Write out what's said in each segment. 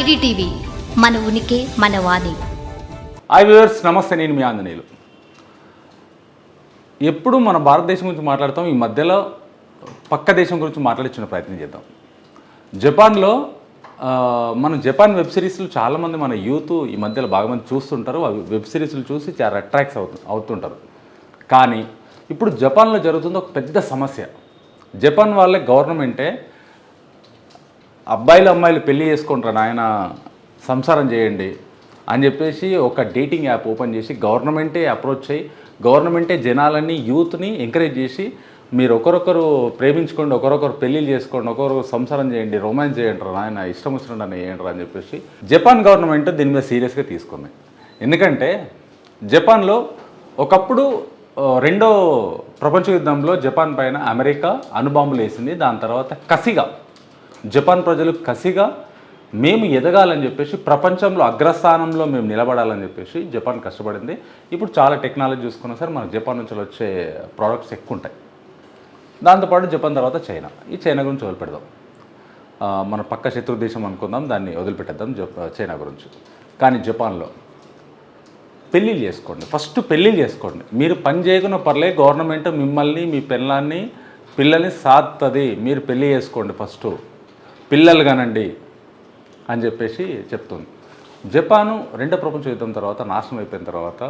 IDTV మన ఉనికి మన వాణి. హాయ్ వ్యూవర్స్ నమస్తే నేను మీ ఆంజనేయులు. ఎప్పుడు మన భారతదేశం గురించి మాట్లాడతాం ఈ మధ్యలో పక్క దేశం గురించి మాట్లాడించిన ప్రయత్నం చేద్దాం. జపాన్లో మన మనం జపాన్ వెబ్ సిరీస్లు చాలామంది మన యూత్ ఈ మధ్యలో బాగా మంది చూస్తుంటారు అవి వెబ్ సిరీస్లు చూసి చాలా అట్రాక్ట్స్ అవుతు అవుతుంటారు. కానీ ఇప్పుడు జపాన్లో జరుగుతుంది ఒక పెద్ద సమస్య. జపాన్ వాళ్ళే గవర్నమెంటే అబ్బాయిలు అమ్మాయిలు పెళ్ళి చేసుకుంటారు నాయన? సంసారం చేయండి అని చెప్పేసి ఒక డేటింగ్ యాప్ ఓపెన్ చేసి గవర్నమెంటే అప్రోచ్ అయ్యి గవర్నమెంటే జనాలని యూత్ని ఎంకరేజ్ చేసి మీరు ఒకరొకరు ప్రేమించుకోండి ఒకరొకరు పెళ్ళి చేసుకోండి ఒకరొకరు సంసారం చేయండి రొమాన్స్ చేయండి నాయన ఇష్టం వచ్చినట్టు చేయండి అని చెప్పేసి జపాన్ గవర్నమెంట్ దీని మీద సీరియస్గా తీసుకుంది. ఎందుకంటే జపాన్లో ఒకప్పుడు రెండో ప్రపంచ యుద్ధంలో జపాన్ పైన అమెరికా అణుబాంబులు వేసింది దాని తర్వాత కసిగా. జపాన్ ప్రజలు కసిగా మేము ఎదగాలని చెప్పేసి ప్రపంచంలో అగ్రస్థానంలో మేము నిలబడాలని చెప్పేసి జపాన్ కష్టపడింది. ఇప్పుడు చాలా టెక్నాలజీ చూసుకున్నా సరే మనకు జపాన్ నుంచి వచ్చే ప్రోడక్ట్స్ ఎక్కువ ఉంటాయి. దాంతోపాటు జపాన్ తర్వాత చైనా. ఈ చైనా గురించి వదిలిపెడదాం. మన పక్క శత్రు దేశం అనుకుందాం దాన్ని వదిలిపెట్టేద్దాం జప చైనా గురించి. కానీ జపాన్లో పెళ్ళిళ్ళు చేసుకోండి. ఫస్ట్ పెళ్ళిళ్ళు చేసుకోండి. మీరు పని చేయకుండా పర్లే గవర్నమెంట్ మిమ్మల్ని మీ పిల్లల్ని పిల్లల్ని సాత్తది. మీరు పెళ్ళి చేసుకోండి ఫస్ట్. పిల్లలు కానండి అని చెప్పేసి చెప్తుంది. జపాను రెండో ప్రపంచ యుద్ధం తర్వాత నాశనం అయిపోయిన తర్వాత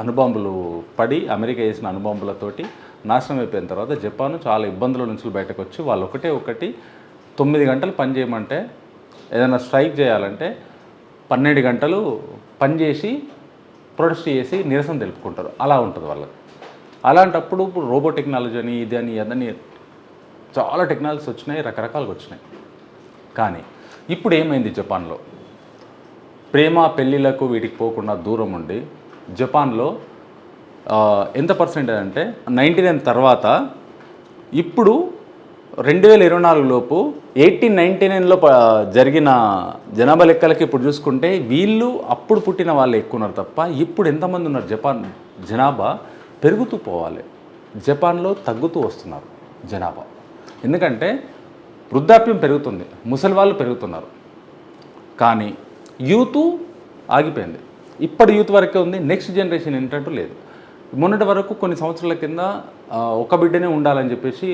అనుబాంబులు పడి అమెరికా వేసిన అనుబాంబులతోటి నాశనం అయిపోయిన తర్వాత జపాను చాలా ఇబ్బందుల నుంచి బయటకు వచ్చి వాళ్ళు ఒకటే ఒకటి తొమ్మిది గంటలు పని చేయమంటే ఏదైనా స్ట్రైక్ చేయాలంటే పన్నెండు గంటలు పని చేసి ప్రొడక్ట్ చేసి నిరసన తెలుపుకుంటారు. అలా ఉంటుంది వాళ్ళకి. అలాంటప్పుడు ఇప్పుడు రోబో టెక్నాలజీ అని ఇది అని అదని చాలా టెక్నాలజీస్ వచ్చినాయి రకరకాలుగా వచ్చినాయి. కానీ ఇప్పుడు ఏమైంది జపాన్లో? ప్రేమ పెళ్ళిళ్ళకు వీటికి పోకుండా దూరం ఉండి జపాన్లో ఎంత పర్సెంటేజ్ అంటే నైంటీ నైన్ తర్వాత ఇప్పుడు రెండు వేల ఇరవై నాలుగు లోపు ఎయిటీన్ నైంటీ నైన్లో జరిగిన జనాభా లెక్కలకి ఇప్పుడు చూసుకుంటే వీళ్ళు అప్పుడు పుట్టిన వాళ్ళు ఎక్కువ ఉన్నారు తప్ప ఇప్పుడు ఎంతమంది ఉన్నారు? జపాన్ జనాభా పెరుగుతూ పోవాలి. జపాన్లో తగ్గుతూ వస్తున్నారు జనాభా. ఎందుకంటే వృద్ధాప్యం పెరుగుతుంది ముసలి వాళ్ళు పెరుగుతున్నారు. కానీ యూత్ ఆగిపోయింది. ఇప్పటి యూత్ వరకే ఉంది నెక్స్ట్ జనరేషన్ ఏంటంటూ లేదు. మొన్నటి వరకు కొన్ని సంవత్సరాల కింద ఒక బిడ్డనే ఉండాలని చెప్పేసి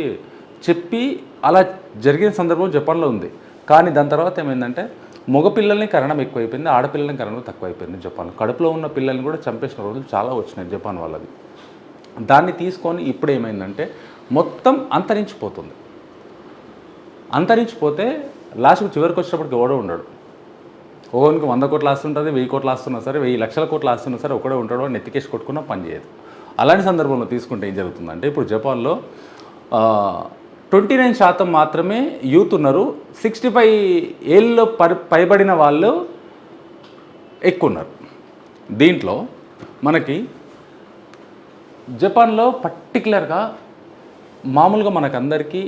చెప్పి అలా జరిగిన సందర్భం జపాన్లో ఉంది. కానీ దాని తర్వాత ఏమైందంటే మగపిల్లల్ని కరణం ఎక్కువైపోయింది ఆడపిల్లల్ని కరణం తక్కువైపోయింది జపాన్ కడుపులో ఉన్న పిల్లల్ని కూడా చంపేసిన రోజులు చాలా వచ్చినాయి జపాన్ వాళ్ళది. దాన్ని తీసుకొని ఇప్పుడు ఏమైందంటే మొత్తం అంతరించిపోతుంది. అంతరించిపోతే లాస్ట్కి చివరికి వచ్చేటప్పటికి ఎవడో ఉండడు. ఒకరికి వంద కోట్లు ఆస్తుంటుంది వెయ్యి కోట్లు ఆస్తున్నా సరే వెయ్యి లక్షల కోట్లు ఆస్తున్నా సరే ఒకడే అని నెత్తికేసి కొట్టుకున్నా పని చేయదు. అలాంటి సందర్భంలో తీసుకుంటే ఏం జరుగుతుందంటే ఇప్పుడు జపాన్లో ట్వంటీ నైన్ శాతం మాత్రమే యూత్ ఉన్నారు. సిక్స్టీ ఫైవ్ ఏళ్ళు పరి పైబడిన వాళ్ళు ఎక్కువ ఉన్నారు. దీంట్లో మనకి జపాన్లో పర్టికులర్గా మామూలుగా మనకందరికీ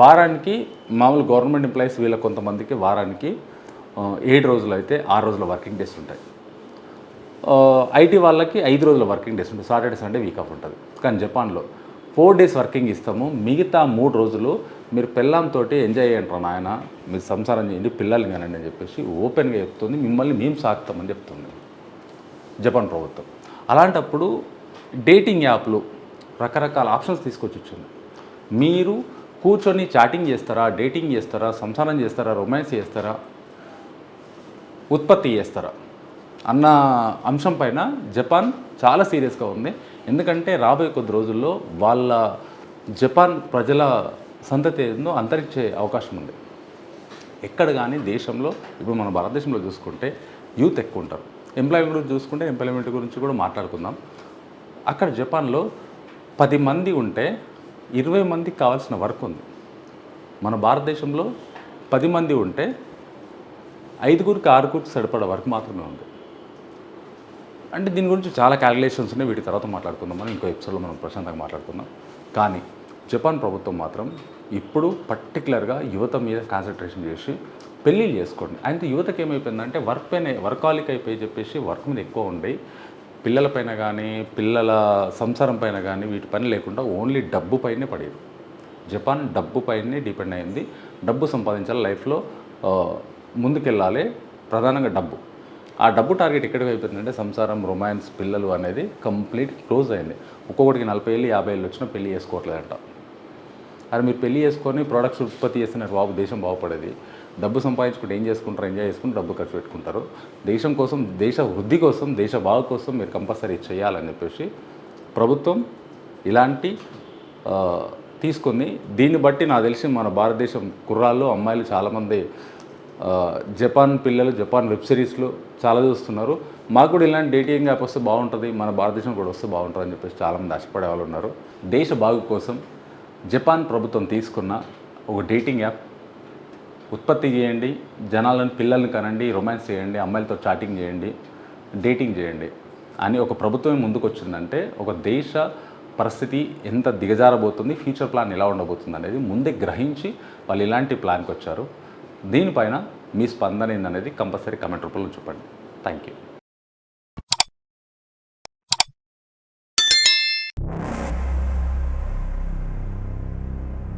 వారానికి మామూలు గవర్నమెంట్ ఎంప్లాయీస్ వీళ్ళ కొంతమందికి వారానికి ఏడు రోజులు అయితే ఆరు రోజుల వర్కింగ్ డేస్ ఉంటాయి. ఐటీ వాళ్ళకి ఐదు రోజుల వర్కింగ్ డేస్ ఉంటుంది సాటర్డే సండే వీక్ ఆఫ్ ఉంటుంది. కానీ జపాన్లో ఫోర్ డేస్ వర్కింగ్ ఇస్తాము. మిగతా మూడు రోజులు మీరు పిల్లంతో ఎంజాయ్ చేయండి రా నాయన. మీరు సంసారం చేయండి పిల్లల్ని కానండి అని చెప్పేసి ఓపెన్గా చెప్తుంది. మిమ్మల్ని మేము సాగుతామని చెప్తుంది. జపాన్ ప్రభుత్వం. అలాంటప్పుడు డేటింగ్ యాప్లు రకరకాల ఆప్షన్స్ తీసుకొచ్చి వచ్చింది మీరు కూర్చొని చాటింగ్ చేస్తారా డేటింగ్ చేస్తారా సంసారం చేస్తారా రొమాన్స్ చేస్తారా ఉత్పత్తి చేస్తారా? అన్న అంశం పైన జపాన్ చాలా సీరియస్గా ఉంది. ఎందుకంటే రాబోయే కొద్ది రోజుల్లో వాళ్ళ జపాన్ ప్రజల సంతతి ఏందో అంతరించే అవకాశం ఉంది. ఎక్కడ కానీ దేశంలో ఇప్పుడు మన భారతదేశంలో చూసుకుంటే యూత్ ఎక్కువ ఉంటారు. ఎంప్లాయ్మెంట్ గురించి చూసుకుంటే ఎంప్లాయ్మెంట్ గురించి కూడా మాట్లాడుకుందాం. అక్కడ జపాన్లో పది మంది ఉంటే ఇరవై మందికి కావాల్సిన వర్క్ ఉంది. మన భారతదేశంలో పది మంది ఉంటే ఐదుగురికి ఆరుగురికి సరిపడా వర్క్ మాత్రమే ఉంది. అంటే దీని గురించి చాలా క్యాలిక్యులేషన్స్ ఉన్నాయి. వీటి తర్వాత మాట్లాడుకుందాం మనం ఇంకో ఎపిసోడ్లో మనం ప్రశాంతంగా మాట్లాడుకుందాం. కానీ జపాన్ ప్రభుత్వం మాత్రం ఇప్పుడు పర్టికులర్గా యువత మీద కాన్సన్ట్రేషన్ చేసి పెళ్ళిళ్ళు చేసుకోండి. అయితే యువతకి ఏమైపోయిందంటే వర్క్ పైన వర్కాలిక్ అయిపోయి చెప్పేసి వర్క్ మీద ఎక్కువ ఉండి పిల్లలపైన కానీ పిల్లల సంసారం పైన కానీ వీటి పని లేకుండా ఓన్లీ డబ్బు పైనే పడేది జపాన్ డబ్బు పైనే డిపెండ్ అయింది. డబ్బు సంపాదించాలి లైఫ్లో ముందుకెళ్ళాలి ప్రధానంగా డబ్బు. ఆ డబ్బు టార్గెట్ ఎక్కడికి అయిపోయిందంటే సంసారం రొమాన్స్ పిల్లలు అనేది కంప్లీట్ క్లోజ్ అయింది. ఒక్కొక్కటికి నలభై ఏళ్ళు యాభై ఏళ్ళు వచ్చినా పెళ్ళి చేసుకోవట్లేదంట. అరే మీరు పెళ్ళి చేసుకొని ప్రోడక్ట్స్ ఉత్పత్తి చేస్తున్నారు బాబు దేశం బాగుపడేది. డబ్బు సంపాదించుకుంటే ఏం చేసుకుంటారు? ఎంజాయ్ చేసుకుని డబ్బు ఖర్చు పెట్టుకుంటారు. దేశం కోసం దేశ వృద్ధి కోసం దేశ బాగు కోసం మీరు కంపల్సరీ చేయాలని చెప్పేసి ప్రభుత్వం ఇలాంటి తీసుకుంది. దీన్ని బట్టి నాకు తెలిసి మన భారతదేశం కుర్రాళ్ళు అమ్మాయిలు చాలామంది జపాన్ పిల్లలు జపాన్ వెబ్ సిరీస్లు చాలా చూస్తున్నారు. మాకు కూడా ఇలాంటి డేటింగ్ యాప్ వస్తే బాగుంటుంది మన భారతదేశం కూడా వస్తే బాగుంటుంది అని చెప్పేసి చాలామంది ఆశపడే వాళ్ళు ఉన్నారు. దేశ బాగు కోసం జపాన్ ప్రభుత్వం తీసుకున్న ఒక డేటింగ్ యాప్. ఉత్పత్తి చేయండి జనాలను పిల్లల్ని కనండి రొమాన్స్ చేయండి అమ్మాయిలతో చాటింగ్ చేయండి డేటింగ్ చేయండి అని ఒక ప్రభుత్వం ముందుకొచ్చిందంటే ఒక దేశ పరిస్థితి ఎంత దిగజారబోతుంది ఫ్యూచర్ ప్లాన్ ఎలా ఉండబోతుంది అనేది ముందే గ్రహించి వాళ్ళు ఇలాంటి ప్లాన్కి వచ్చారు దీనిపైన మీ స్పందన ఏందనేది కంపల్సరీ కమెంట్ రూపంలో చెప్పండి. Thank you